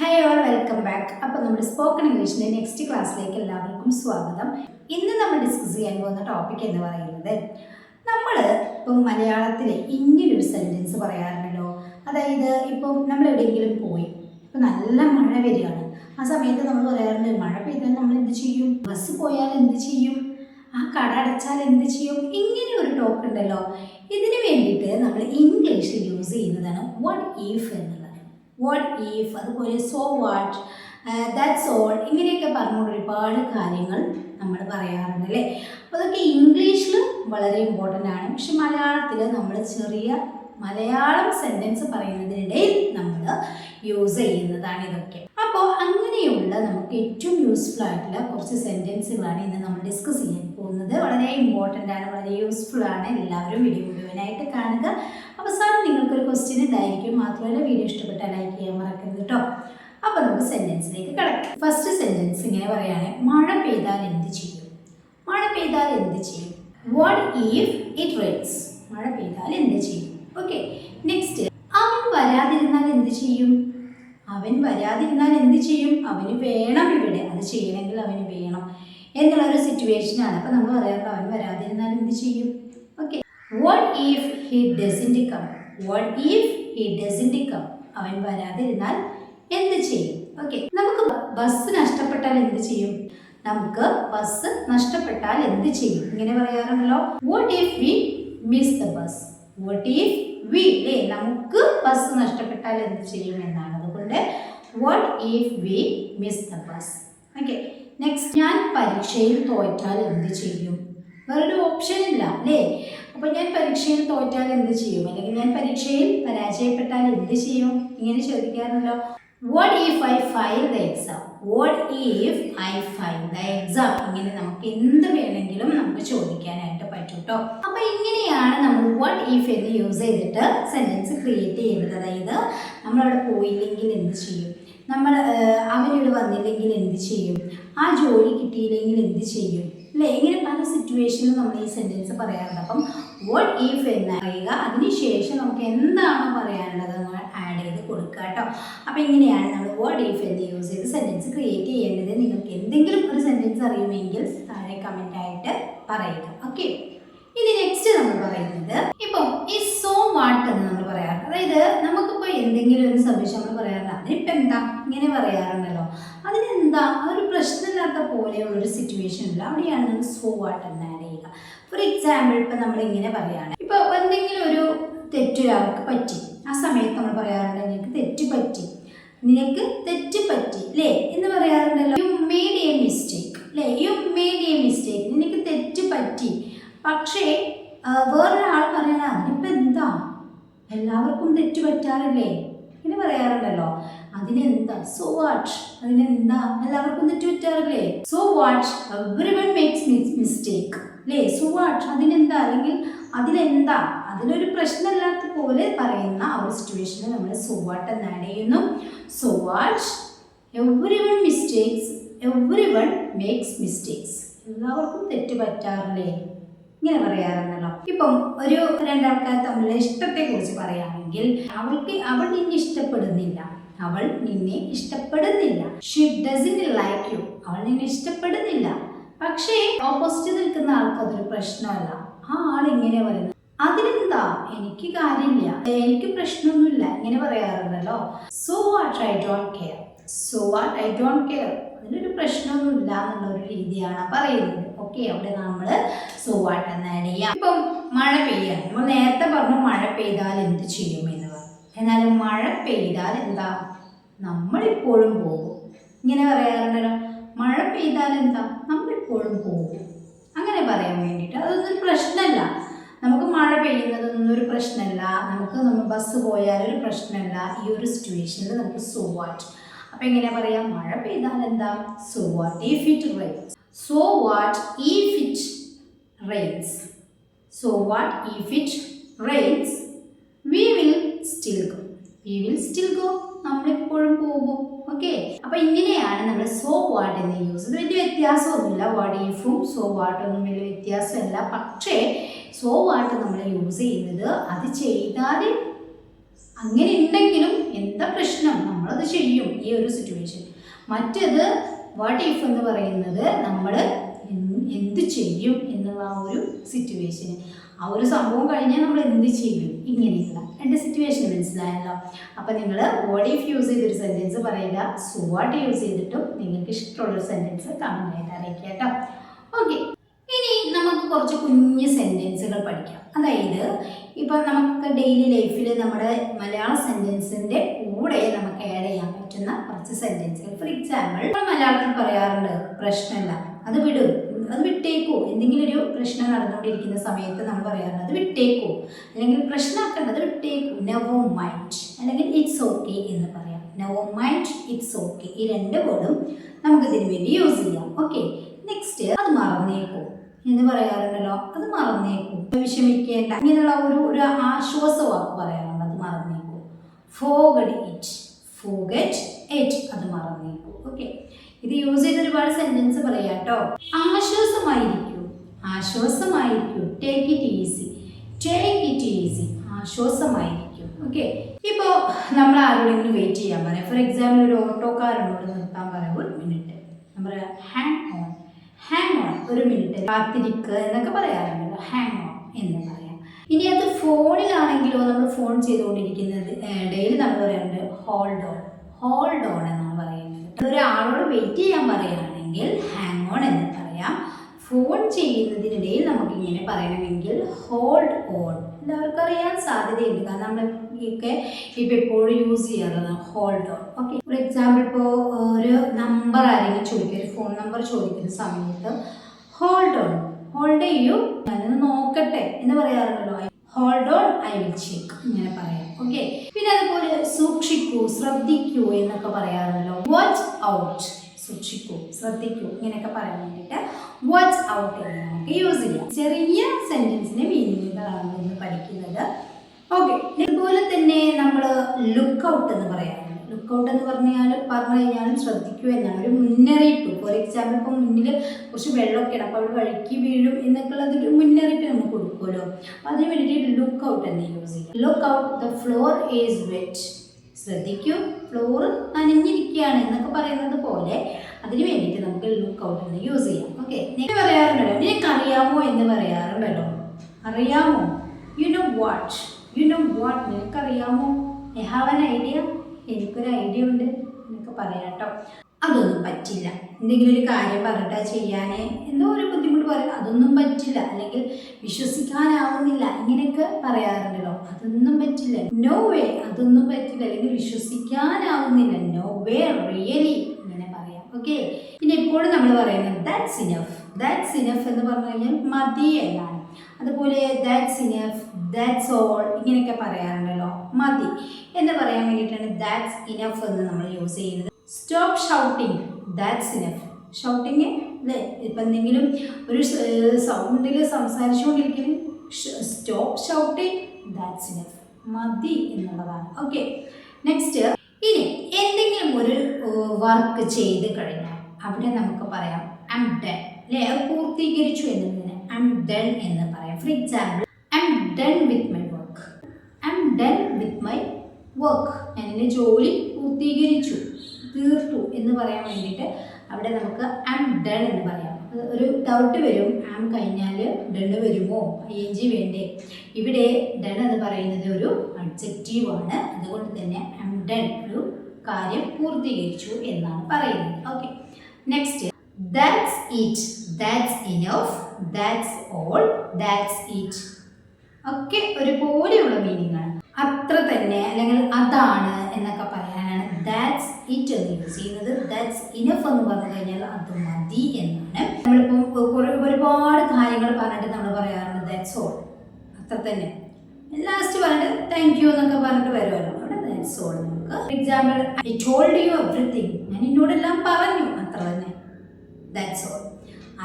Hi all welcome back അപ്പോൾ നമ്മുടെ spoken ഇംഗ്ലീഷിന്റെ next ക്ലാസ്സിലേക്ക് എല്ലാവർക്കും സ്വാഗതം. ഇന്ന് നമ്മൾ ഡിസ്കസ് ചെയ്യാൻ പോകുന്ന ടോപ്പിക് എന്ന് പറയുന്നത് നമ്മൾ ഇപ്പം മലയാളത്തിൽ ഇങ്ങനൊരു സെന്റൻസ് പറയാറുണ്ടല്ലോ. അതായത് ഇപ്പം നമ്മൾ എവിടെയെങ്കിലും പോയി ഇപ്പം നല്ല മഴ വരികയാണ്. ആ സമയത്ത് നമ്മൾ പറയാറുണ്ട് മഴ പെയ്താൽ നമ്മൾ എന്ത് ചെയ്യും? ബസ് പോയാൽ എന്ത് ചെയ്യും? ആ കട അടച്ചാൽ എന്ത് ചെയ്യും? ഇങ്ങനെ ഒരു ടോക്ക് ഉണ്ടല്ലോ. ഇതിന് വേണ്ടിയിട്ട് നമ്മൾ ഇംഗ്ലീഷിൽ യൂസ് ചെയ്യുന്നതാണ് വൺ ഈഫ് എന്നുള്ളത്. വാട്ട് ഈഫ് അതുപോലെ സോ വാട്ട് ദാറ്റ്സ് ഓൾ ഇങ്ങനെയൊക്കെ പറഞ്ഞുകൊണ്ട് ഒരുപാട് കാര്യങ്ങൾ നമ്മൾ പറയാറുണ്ട് അല്ലേ? അപ്പോൾ അതൊക്കെ ഇംഗ്ലീഷിൽ വളരെ ഇമ്പോർട്ടന്റ് ആണ്. പക്ഷെ മലയാളത്തിൽ നമ്മൾ ചെറിയ മലയാളം സെന്റൻസ് പറയുന്നതിനിടയിൽ നമ്മൾ യൂസ് ചെയ്യുന്നതാണ് ഇതൊക്കെ. അപ്പോൾ അങ്ങനെയുള്ള നമുക്ക് ഏറ്റവും യൂസ്ഫുൾ ആയിട്ടുള്ള കുറച്ച് സെന്റൻസുകളാണ് ഇന്ന് നമ്മൾ ഡിസ്കസ് ചെയ്യാൻ പോകുന്നത്. വളരെ ഇമ്പോർട്ടന്റ് ആണ് വളരെ യൂസ്ഫുൾ ആണ്. എല്ലാവരും വീഡിയോ മുഴുവനായിട്ട് കാണുക. അവസാനം നിങ്ങൾക്കൊരു ക്വസ്റ്റ്യൻ ഉണ്ടായിരിക്കും മാത്രമല്ല വീഡിയോ ഇഷ്ടപ്പെട്ടാൽ ലൈക്ക് ചെയ്യാൻ മറക്കരുത് കേട്ടോ അപ്പോൾ നമുക്ക് സെന്റൻസിലേക്ക് കിടക്കാം. ഫസ്റ്റ് സെന്റൻസ് ഇങ്ങനെ പറയുകയാണെങ്കിൽ മഴ പെയ്താൽ എന്ത് ചെയ്യും? മഴ പെയ്താൽ എന്ത് ചെയ്യും? വാട്ട് ഈഫ് ഇറ്റ് റെയിൻസ് മഴ പെയ്താൽ എന്ത് ചെയ്യും? ഓക്കെ നെക്സ്റ്റ് അവൻ വരാതിരുന്നാൽ എന്ത് ചെയ്യും? അവൻ വരാതിരുന്നാൽ എന്ത് ചെയ്യും? അവന് വേണം ഇവിടെ. അത് ചെയ്യണമെങ്കിൽ അവന് വേണം. എന്നുള്ള ഒരു സിറ്റുവേഷനാണ് അപ്പോൾ നമ്മൾ പറയാറുണ്ട് അവൻ വരാതിരുന്നാൽ എന്ത് ചെയ്യും? What if he doesn't come what if he doesn't come അവൻ വരാതിരുന്നാൽ എന്ത് ചെയ്യും? ഓക്കെ നമുക്ക് ബസ് നഷ്ടപ്പെട്ടാൽ എന്ത് ചെയ്യും? നമുക്ക് ബസ് നഷ്ടപ്പെട്ടാൽ എന്ത് ചെയ്യും? ഇങ്ങനെ പറയാറുണ്ടല്ലോ. What if we miss the bus what if we അല്ലേ നമുക്ക് ബസ് നഷ്ടപ്പെട്ടാൽ എന്ത് ചെയ്യും എന്നാണ്. അതുകൊണ്ട് what if we miss the bus okay next ഞാൻ പരീക്ഷയിൽ തോറ്റാൽ എന്ത് ചെയ്യും? വേറൊരു ഓപ്ഷൻ ഇല്ല അല്ലേ അപ്പോൾ ഞാൻ പരീക്ഷയിൽ തോറ്റാൽ എന്ത് ചെയ്യും? അല്ലെങ്കിൽ ഞാൻ പരീക്ഷയിൽ പരാജയപ്പെട്ടാൽ എന്ത് ചെയ്യും? ഇങ്ങനെ ചോദിക്കാറുണ്ടല്ലോ. What if I fail the exam what if I fail the exam ഇങ്ങനെ നമുക്ക് എന്ത് വേണമെങ്കിലും നമുക്ക് ചോദിക്കാനായിട്ട് പറ്റും കേട്ടോ അപ്പൊ ഇങ്ങനെയാണ് നമ്മൾ വാട്ട് ഇഫ് എന്ന് യൂസ് ചെയ്തിട്ട് സെന്റൻസ് ക്രിയേറ്റ് ചെയ്യുന്നത്. അതായത് നമ്മൾ അവിടെ പോയില്ലെങ്കിൽ എന്ത് ചെയ്യും? നമ്മൾ അവരോട് വന്നില്ലെങ്കിൽ എന്ത് ചെയ്യും? ആ ജോലി കിട്ടിയില്ലെങ്കിൽ എന്ത് ചെയ്യും? അല്ലേ? ഇങ്ങനെ പല സിറ്റുവേഷനിലും നമ്മൾ ഈ സെന്റൻസ് പറയാറുണ്ട്. അപ്പം വോട്ട് ഈഫ് എന്ന് പറയുക അതിനുശേഷം നമുക്ക് എന്താണ് പറയാനുള്ളത് നമ്മൾ ആഡ് ചെയ്ത് കൊടുക്കുക കേട്ടോ അപ്പോൾ ഇങ്ങനെയാണ് നമ്മൾ വാട്ട് ഈഫ് എന്ന് യൂസ് ചെയ്ത് സെന്റൻസ് ക്രിയേറ്റ് ചെയ്യേണ്ടത്. നിങ്ങൾക്ക് എന്തെങ്കിലും ഒരു സെന്റൻസ് അറിയുമെങ്കിൽ താഴെ കമന്റ് ആയിട്ട് പറയുക. ഓക്കെ ഇനി നെക്സ്റ്റ് നമ്മൾ പറയുന്നത് ഇപ്പം ഈ സോ വാട്ട് എന്ന് നമ്മൾ പറയാറുണ്ട്. അതായത് നമുക്കിപ്പോൾ എന്തെങ്കിലും ഒരു സംഭവിച്ചു നമ്മൾ പറയാറുണ്ട്. അതിനിപ്പോൾ എന്താ ഇങ്ങനെ പറയാറുണ്ടല്ലോ. ഒരു പോലെയുള്ള ഒരു സിറ്റുവേഷൻ ഉണ്ട്. അവിടെയാണ് നമ്മൾ സോ വാട്ട് എന്ന് ആഡ് ചെയ്യുക. ഫോർ എക്സാമ്പിൾ ഇപ്പം നമ്മൾ ഇങ്ങനെ പറയുകയാണ്. ഇപ്പോൾ എന്തെങ്കിലും ഒരു തെറ്റ് തെറ്റൊരാൾക്ക് പറ്റി. ആ സമയത്ത് നമ്മൾ പറയാറുണ്ട് നിനക്ക് തെറ്റ് പറ്റി. നിനക്ക് തെറ്റ് പറ്റി. അല്ലേ എന്ന് പറയാറുണ്ടല്ലോ. യു മേഡ് എ മിസ്റ്റേക്ക് അല്ലേ യു മേഡ് എ മിസ്റ്റേക്ക് നിനക്ക് തെറ്റ് പറ്റി. പക്ഷേ വേറൊരാൾ പറയണ അതിനിപ്പോൾ എന്താ? എല്ലാവർക്കും തെറ്റ് പറ്റാറില്ലേ? ഇങ്ങനെ പറയാറുണ്ടല്ലോ. അതിനെന്താ? സോ വാട്ട് അതിനെന്താ? എല്ലാവർക്കും ഒന്ന് പറ്റാറില്ലേ so what everyone makes mistake അല്ലേ സോ വാട്ട് അതിനെന്താ? അല്ലെങ്കിൽ അതിലെന്താ? അതിലൊരു പ്രശ്നമില്ലാത്ത പോലെ പറയുന്ന ആ ഒരു സിറ്റുവേഷനിൽ നമ്മൾ സോ വാട്ട് എന്ന് ആഡ് ചെയ്യുന്നു. So what everyone mistakes everyone makes mistakes എല്ലാവർക്കും തെറ്റ് പറ്റാറില്ലേ? ഇങ്ങനെ പറയാറുണ്ടല്ലോ. ഇപ്പം ഒരു രണ്ടാൾക്കാർ തമ്മിലുള്ള ഇഷ്ടത്തെ കുറിച്ച് പറയുകയാണെങ്കിൽ അവൾക്ക് അവൾ നിന്നെ ഇഷ്ടപ്പെടുന്നില്ല. അവൾ നിന്നെ ഇഷ്ടപ്പെടുന്നില്ല. ഷി ഡസിൻ ലൈക്ക് യു അവൾ നിന്നെ ഇഷ്ടപ്പെടുന്നില്ല. പക്ഷേ ഓപ്പോസിറ്റ് നിൽക്കുന്ന ആൾക്ക് അതൊരു പ്രശ്നമല്ല. ആ ആൾ ഇങ്ങനെ പറയുന്നത് അതിനെന്താ? എനിക്ക് കാര്യമില്ല. എനിക്ക് പ്രശ്നമൊന്നുമില്ല. ഇങ്ങനെ പറയാറുണ്ടല്ലോ. So what I don't care so what I don't care അതിനൊരു പ്രശ്നമൊന്നുമില്ല എന്നുള്ള ഒരു രീതിയാണ് പറയുന്നത്. ഓക്കെ അവിടെ നമ്മൾ സോ വാട്ട് എന്ന് ആഡ് ചെയ്യാം. ഇപ്പം മഴ പെയ്യാൻ നമ്മൾ നേരത്തെ പറഞ്ഞു മഴ പെയ്താൽ എന്ത് ചെയ്യും എന്ന്. പറഞ്ഞു എന്നാൽ മഴ പെയ്താൽ എന്താ? നമ്മളിപ്പോഴും പോകും. ഇങ്ങനെ പറയാറുണ്ടല്ലോ മഴ പെയ്താൽ എന്താ? നമ്മളിപ്പോഴും പോകും. അങ്ങനെ പറയാൻ വേണ്ടിയിട്ട് അതൊന്നും പ്രശ്നമല്ല. നമുക്ക് മഴ പെയ്യുന്നതൊന്നും ഒരു പ്രശ്നമല്ല. നമുക്ക് നമ്മൾ ബസ് പോയാൽ ഒരു പ്രശ്നമല്ല. ഈ ഒരു സിറ്റുവേഷനിൽ നമുക്ക് സോ അപ്പം എങ്ങനെയാ പറയാം? മഴ പെയ്താൽ എന്താ? So if it rains so what if it rains so what if it rains we will still go we will still go നമ്മളെപ്പോഴും പോകും. ഓക്കെ അപ്പൊ ഇങ്ങനെയാണ് നമ്മൾ സോ വാട്ട് എന്ന് യൂസ് ചെയ്യുന്നത്. വലിയ വ്യത്യാസമൊന്നുമില്ല. വാട്ട് ഈഫും സോ വാട്ടൊന്നും വലിയ വ്യത്യാസമല്ല. പക്ഷേ സോ വാട്ട് നമ്മൾ യൂസ് ചെയ്യുന്നത് അത് ചെയ്താൽ അങ്ങനെ ഉണ്ടെങ്കിലും എന്താ പ്രശ്നം? നമ്മളത് ചെയ്യും. ഈ ഒരു സിറ്റുവേഷൻ മറ്റേത് വാട്ട് ഇഫ് എന്ന് പറയുന്നത് നമ്മൾ എന്ത് ചെയ്യും എന്നുള്ള ആ ഒരു സിറ്റുവേഷന് ആ ഒരു സംഭവം കഴിഞ്ഞാൽ നമ്മൾ എന്ത് ചെയ്യും? ഇങ്ങനെയുള്ള എന്റെ സിറ്റുവേഷൻ മനസ്സിലായല്ലോ. അപ്പോൾ നിങ്ങൾ വാട്ട് ഇഫ് യൂസ് ചെയ്തൊരു സെന്റൻസ് പറയുക. സോ വാട്ട് യൂസ് ചെയ്തിട്ടും നിങ്ങൾക്ക് ഇഷ്ടമുള്ളൊരു സെന്റൻസ് കമന്റ് ആയിട്ട് അറിയിക്കുക കേട്ടോ. ഓക്കെ ഇനി നമുക്ക് കുറച്ച് കുഞ്ഞ് സെന്റൻസുകൾ പഠിക്കാം. അതായത് ഇപ്പം നമുക്ക് ഡെയിലി ലൈഫിൽ നമ്മുടെ മലയാള സെന്റൻസിന്റെ കൂടെ നമുക്ക് ആഡ് ചെയ്യാൻ പറ്റുന്ന കുറച്ച് സെന്റൻസുകൾ ഫോർ എക്സാമ്പിൾ നമ്മൾ മലയാളത്തിൽ പറയാറുണ്ട് പ്രശ്നമില്ല അത് വിടും അത് വിട്ടേക്കോ. എന്തെങ്കിലും ഒരു പ്രശ്നം നടന്നുകൊണ്ടിരിക്കുന്ന സമയത്ത് നമ്മൾ പറയാറുണ്ട് അത് വിട്ടേക്കോ. അല്ലെങ്കിൽ പ്രശ്നമാക്കേണ്ടത് വിട്ടേക്കോ. നവോ മൈൻഡ് അല്ലെങ്കിൽ ഇറ്റ്സ് ഓക്കെ എന്ന് പറയാം. നവോ മൈൻഡ് ഇറ്റ്സ് ഓക്കെ ഈ രണ്ട് വേർഡും നമുക്ക് ഇതിനു വേണ്ടി യൂസ് ചെയ്യാം. ഓക്കെ നെക്സ്റ്റ് അത് മറന്നേക്കോ എന്ന് പറയാറുണ്ടല്ലോ. അത് മറന്നേക്കൂ. വിഷമിക്കേണ്ട. ഇങ്ങനെയുള്ള ഒരു ഒരു ആശ്വാസ വാക്ക് പറയാറുണ്ട് അത് മറന്നേക്കൂ. ഫോഗഡ് ഇറ്റ് ഫോഗറ്റ് എറ്റ് അത് മറന്നേക്കൂ. ഓക്കെ ഇത് യൂസ് ചെയ്ത് ഒരുപാട് സെന്റൻസ് പറയാം കേട്ടോ ആശ്വാസമായിരിക്കും. ആശ്വാസമായിരിക്കൂ. Take it easy take it easy ആശ്വാസമായിരിക്കും. Okay ഇപ്പോൾ നമ്മൾ ആരോടെങ്കിലും വെയിറ്റ് ചെയ്യാൻ പറയാം. ഫോർ എക്സാമ്പിൾ ഒരു ഓട്ടോക്കാരനോട് നിർത്താൻ പറയാം. ഒരു മിനിറ്റ് നമ്മൾ ഒരു മിനിറ്റ് കാത്തിരിക്കുക എന്നൊക്കെ പറയാറുണ്ട് ഹാങ് ഓൺ എന്ന് പറയാം. ഇനി അത് ഫോണിലാണെങ്കിലോ നമ്മൾ ഫോൺ ചെയ്തുകൊണ്ടിരിക്കുന്നത് ഡെയിലി നമ്മൾ പറയാറുണ്ട് ഹോൾഡ് ഓൺ ഹോൾഡ് ഓൺ എന്നാണ് പറയുന്നത്. ഒരാളോട് വെയിറ്റ് ചെയ്യാൻ പറയുകയാണെങ്കിൽ ഹാങ് ഓൺ എന്ന് പറയാം. ഫോൺ ചെയ്യുന്നതിനിടയിൽ നമുക്ക് ഇങ്ങനെ പറയണമെങ്കിൽ ഹോൾഡ് ഓൺ എല്ലാവർക്കും അറിയാൻ സാധ്യതയുണ്ട്. കാരണം നമ്മളൊക്കെ ഇപ്പോൾ എപ്പോഴും യൂസ് ചെയ്യാറുള്ളത് hold on okay for example ഇപ്പോൾ ഒരു നമ്പർ ആരെങ്കിലും ചോദിക്കുക ഒരു ഫോൺ നമ്പർ ചോദിക്കുന്ന സമയത്ത് ഹോൾഡ് ഓൺ ഹോൾഡ് ചെയ്യൂ. ഞാനൊന്ന് നോക്കട്ടെ എന്ന് പറയാറുണ്ടല്ലോ. Hold on I will check ഇങ്ങനെ പറയാം. ഓക്കെ പിന്നെ അതുപോലെ സൂക്ഷിക്കൂ ശ്രദ്ധിക്കൂ എന്നൊക്കെ പറയാറുണ്ടല്ലോ. വാച്ച് ഔട്ട് സൂക്ഷിക്കൂ ശ്രദ്ധിക്കൂ. ഇങ്ങനെയൊക്കെ പറയാൻ വേണ്ടിയിട്ട് വാച്ച് ഔട്ട് എന്ന് നമുക്ക് യൂസ് ചെയ്യാം. ചെറിയ സെന്റൻസിന്റെ മീനിങ്ങുകളാണ് നമ്മൾ പഠിക്കുന്നത്. ഓക്കെ ഇതുപോലെ തന്നെ നമ്മൾ ലുക്ക് ഔട്ട് എന്ന് പറയാറുണ്ട് ലുക്ക് ഔട്ട് എന്ന് പറഞ്ഞാൽ പറഞ്ഞു കഴിഞ്ഞാലും ശ്രദ്ധിക്കൂ എന്നാണ്. ഒരു മുന്നറിയിപ്പ്. ഫോർ എക്സാമ്പിൾ ഇപ്പോൾ മുന്നിൽ കുറച്ച് വെള്ളമൊക്കെ അപ്പോൾ അവിടെ വഴുക്കി വീഴും എന്നൊക്കെ ഉള്ളത് ഒരു മുന്നറിയിപ്പ് നമുക്ക് കൊടുക്കുമല്ലോ. അപ്പോൾ അതിന് വേണ്ടിയിട്ട് ലുക്ക് ഔട്ട് എന്ന് യൂസ് ചെയ്യും look out the floor is wet ശ്രദ്ധിക്കൂ. ഫ്ലോർ നനഞ്ഞിരിക്കുകയാണ് എന്നൊക്കെ പറയുന്നത് പോലെ അതിന് വേണ്ടിയിട്ട് നമുക്ക് ലുക്ക് ഔട്ട് എന്ന് യൂസ് ചെയ്യാം ഓക്കെ പറയാറുണ്ടല്ലോ. നിനക്ക് അറിയാമോ എന്ന് പറയാറുണ്ടല്ലോ. അറിയാമോ? You know what you know what നിനക്കറിയാമോ? ഐ ഹാവ് എൻ ഐഡിയ എനിക്കൊരു ഐഡിയ ഉണ്ട് എന്നൊക്കെ പറയാം കേട്ടോ. അതൊന്നും പറ്റില്ല. എന്തെങ്കിലും ഒരു കാര്യം പറഞ്ഞിട്ടാ ചെയ്യാനേ. എന്തോ ഒരു ബുദ്ധിമുട്ട് പറയാം അതൊന്നും പറ്റില്ല. അല്ലെങ്കിൽ വിശ്വസിക്കാനാവുന്നില്ല. ഇങ്ങനെയൊക്കെ പറയാറുണ്ടല്ലോ. അതൊന്നും പറ്റില്ല. നോ വേ അതൊന്നും പറ്റില്ല. അല്ലെങ്കിൽ വിശ്വസിക്കാനാവുന്നില്ല. നോ വേ റിയലി ഇങ്ങനെ പറയാം. ഓക്കെ പിന്നെ എപ്പോഴും നമ്മൾ പറയുന്നത് ദാറ്റ്സ് ഇനഫ് ദാറ്റ്സ് ഇനഫ് എന്ന് പറഞ്ഞു കഴിഞ്ഞാൽ മതി എന്നാണ്. അതുപോലെ ദാറ്റ്സ് ഇനഫ് ദാറ്റ്സ് ഓൾ ഇങ്ങനെയൊക്കെ പറയാറുണ്ടല്ലോ. മതി. എന്ന് പറയാൻ വേണ്ടിയിട്ടാണ് ദാറ്റ്സ് ഇനഫ് എന്ന് നമ്മൾ യൂസ് ചെയ്യുന്നത്. Stop shouting that's enough shouting അല്ലേ ഇപ്പം എന്തെങ്കിലും ഒരു സൗണ്ടിൽ സംസാരിച്ചുകൊണ്ടിരിക്കുന്നു സ്റ്റോപ്പ് ഷൗട്ടിങ് ദാറ്റ്സ് ഇനഫ് മതി എന്നുള്ളതാണ്. ഓക്കെ നെക്സ്റ്റ് ഇനി എന്തെങ്കിലും ഒരു വർക്ക് ചെയ്ത് കഴിഞ്ഞാൽ അവിടെ നമുക്ക് പറയാം ഐ എം ഡൺ അല്ലേ അത് പൂർത്തീകരിച്ചു എന്നതിന് ഐ എം ഡൺ എന്ന് പറയാം. For example I'm done with my work I'm done with my work എന്റെ ജോലി പൂർത്തീകരിച്ചു തീർത്തു എന്ന് പറയാൻ വേണ്ടിയിട്ട് അവിടെ നമുക്ക് ആം ഡൺ എന്ന് പറയാം. ഒരു ഡൗട്ട് വരും. ആം കഴിഞ്ഞാൽ ഡൺ വരുമോ? ഐ എൻ ജി വേണ്ടേ? ഇവിടെ ഡൺ എന്ന് പറയുന്നത് ഒരു അഡ്ജക്റ്റീവ് ആണ്. അതുകൊണ്ട് തന്നെ ആം ഡൺ ഒരു കാര്യം പൂർത്തീകരിച്ചു എന്നാണ് പറയുന്നത്. Okay next that's it that's enough that's all that's it ഒക്കെ ഒരുപോലെയുള്ള മീനിങ് ആണ്. അത്ര തന്നെ അല്ലെങ്കിൽ അതാണ് എന്നൊക്കെ പറയാനാണ്. ദാറ്റ്സ് ഇറ്റ് എന്ന് യൂസ് ചെയ്യുന്നത്. ദാറ്റ്സ് ഇനഫ് എന്ന് പറഞ്ഞു കഴിഞ്ഞാൽ അത് മതി എന്നാണ്. നമ്മളിപ്പോൾ ഒരുപാട് കാര്യങ്ങൾ പറഞ്ഞിട്ട് നമ്മൾ പറയാറുണ്ട്. ദാറ്റ്സ് ഓൾ അത്ര തന്നെ. ലാസ്റ്റ് പറഞ്ഞിട്ട് താങ്ക് യു എന്നൊക്കെ പറഞ്ഞിട്ട് വരുമല്ലോ. അവിടെ ദാറ്റ്സ് ഓൾ നമുക്ക്. Example I told you everything ഞാൻ എന്നോടെല്ലാം പറഞ്ഞു. അത്ര തന്നെ. That's all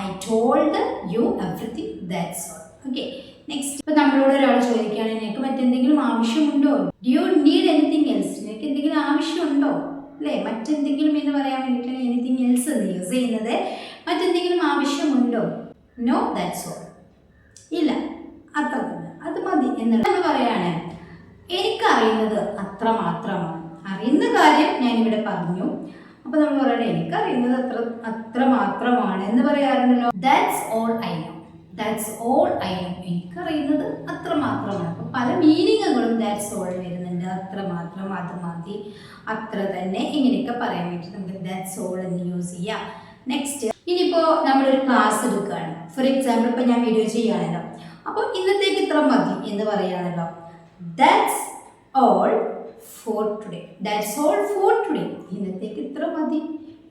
I told you everything that's all okay next ഇപ്പൊ നമ്മളോട് ഒരാൾ ചോദിക്കുകയാണ് നിനക്ക് മറ്റെന്തെങ്കിലും ആവശ്യമുണ്ടോ? Do you need anything else നിനക്ക് എന്തെങ്കിലും ആവശ്യമുണ്ടോ? അല്ലേ? മറ്റെന്തെങ്കിലും എന്ന് പറയാൻ വേണ്ടിയിട്ടാണ് എനിത്തിങ് എൽസ് യൂസ് ചെയ്യുന്നത്? മറ്റെന്തെങ്കിലും ആവശ്യമുണ്ടോ? നോ ദാറ്റ്സ് ഓൾ ഇല്ല അത്ര അത് മതി എന്നുള്ള നമ്മൾ പറയാണ് എനിക്കറിയുന്നത് അത്ര മാത്രമാണ് അറിയുന്ന കാര്യം ഞാനിവിടെ പറഞ്ഞു. അപ്പൊ നമ്മൾ പറയണേ എനിക്ക് അറിയുന്നത് അത്ര അത്ര മാത്രമാണ് എന്ന് പറയാറുണ്ടല്ലോ. That's all I know that's all I know എനിക്കറിയുന്നത് അത്ര മാത്രമാണ്. അപ്പൊ പല മീനിങ്ങുകളും ദാറ്റ്സ് ഓൾ വരുന്നുണ്ട്. അത്ര മാത്രം അത് മതി. അത്ര തന്നെ ഇങ്ങനെയൊക്കെ പറയാൻ വേണ്ടി നമുക്ക് ദാറ്റ്സ് ഓൾ എന്ന് യൂസ് ചെയ്യാം. നെക്സ്റ്റ് ഇനിയിപ്പോൾ നമ്മളൊരു ക്ലാസ് എടുക്കുകയാണ്. ഫോർ എക്സാമ്പിൾ ഇപ്പോൾ ഞാൻ വീഡിയോ ചെയ്യുകയാണല്ലോ. അപ്പോൾ ഇന്നത്തേക്ക് ഇത്ര മതി എന്ന് പറയുകയാണല്ലോ that's all for today that's all for today ഇന്നത്തേക്ക് ഇത്ര മതി.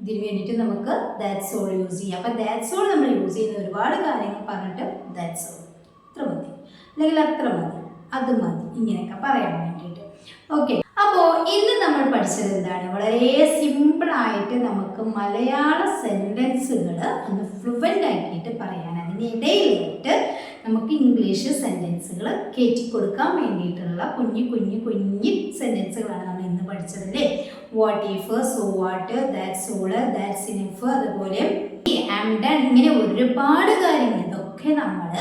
ഇതിന് വേണ്ടിയിട്ട് നമുക്ക് ദാറ്റ്സ് ഓൾ യൂസ് ചെയ്യാം. അപ്പം ദാറ്റ്സ് ഓൾ നമ്മൾ യൂസ് ചെയ്യുന്ന ഒരുപാട് കാര്യങ്ങൾ പറഞ്ഞിട്ട് ദാറ്റ്സ് ഓൾ ഇത്ര മതി. അല്ലെങ്കിൽ അത്ര മതി. അത് മതി. ഇങ്ങനെയൊക്കെ പറയാൻ വേണ്ടിയിട്ട്. ഓക്കെ അപ്പോൾ ഇന്ന് നമ്മൾ പഠിച്ചത് എന്താണ്? വളരെ സിമ്പിളായിട്ട് നമുക്ക് മലയാള സെന്റൻസുകൾ ഒന്ന് ഫ്ലുവന്റ് ആക്കിയിട്ട് പറയാൻ അതിനിടയിലായിട്ട് നമുക്ക് ഇംഗ്ലീഷ് സെന്റൻസുകൾ കയറ്റി കൊടുക്കാൻ വേണ്ടിയിട്ടുള്ള കുഞ്ഞു കുഞ്ഞു കുഞ്ഞു സെന്റൻസുകളാണ് നമ്മൾ ഇന്ന് പഠിച്ചതല്ലേ what if so what that's all that's സിനിഫ് അതുപോലെ ആം ഡൺ ഇങ്ങനെ ഒരുപാട് കാര്യങ്ങൾ ഇതൊക്കെ നമ്മൾ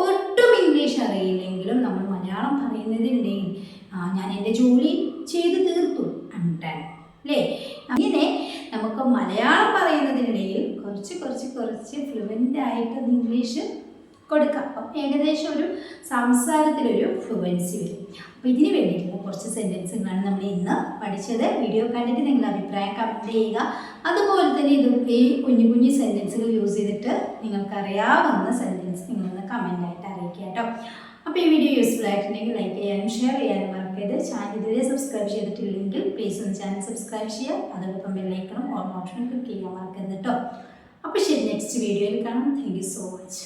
ഒട്ടും ഇംഗ്ലീഷ് അറിയില്ലെങ്കിലും നമ്മൾ മലയാളം പറയുന്നതിനിടയിൽ ഞാൻ എന്റെ ജോലി ചെയ്ത് തീർത്തു. ആം അല്ലേ? അങ്ങനെ നമുക്ക് മലയാളം പറയുന്നതിനിടയിൽ കുറച്ച് കുറച്ച് കുറച്ച് ഫ്ലുവന്റ് ആയിട്ട് ഇംഗ്ലീഷ് കൊടുക്കാം. അപ്പം ഏകദേശം ഒരു സംസാരത്തിലൊരു ഫ്ലുവൻസി വരും. അപ്പോൾ ഇതിന് വേണ്ടിയിട്ടുള്ള കുറച്ച് സെന്റൻസുകളാണ് നമ്മൾ ഇന്ന് പഠിച്ചത്. വീഡിയോ കണ്ടിട്ട് നിങ്ങളുടെ അഭിപ്രായം കമന്റ് ചെയ്യുക. അതുപോലെ തന്നെ ഇത് ഈ കുഞ്ഞു കുഞ്ഞു സെന്റൻസുകൾ യൂസ് ചെയ്തിട്ട് നിങ്ങൾക്കറിയാവുന്ന സെന്റൻസ് നിങ്ങളൊന്ന് കമന്റായിട്ട് അറിയിക്കുക കേട്ടോ. അപ്പോൾ ഈ വീഡിയോ യൂസ്ഫുൾ ആയിട്ടുണ്ടെങ്കിൽ ലൈക്ക് ചെയ്യാനും ഷെയർ ചെയ്യാനും മറക്കരുത്. ചാനൽ ഇതുവരെ സബ്സ്ക്രൈബ് ചെയ്തിട്ടില്ലെങ്കിൽ പ്ലീസ് ഒന്ന് ചാനൽ സബ്സ്ക്രൈബ് ചെയ്യുക. അതോടൊപ്പം ബെല്ലൈക്കണം ഓൺ ഓപ്ഷൻ ക്ലിക്ക് ചെയ്യാൻ മറക്കരുത് കേട്ടോ. അപ്പോൾ ശരി നെക്സ്റ്റ് വീഡിയോയിൽ കാണാം. Thank so much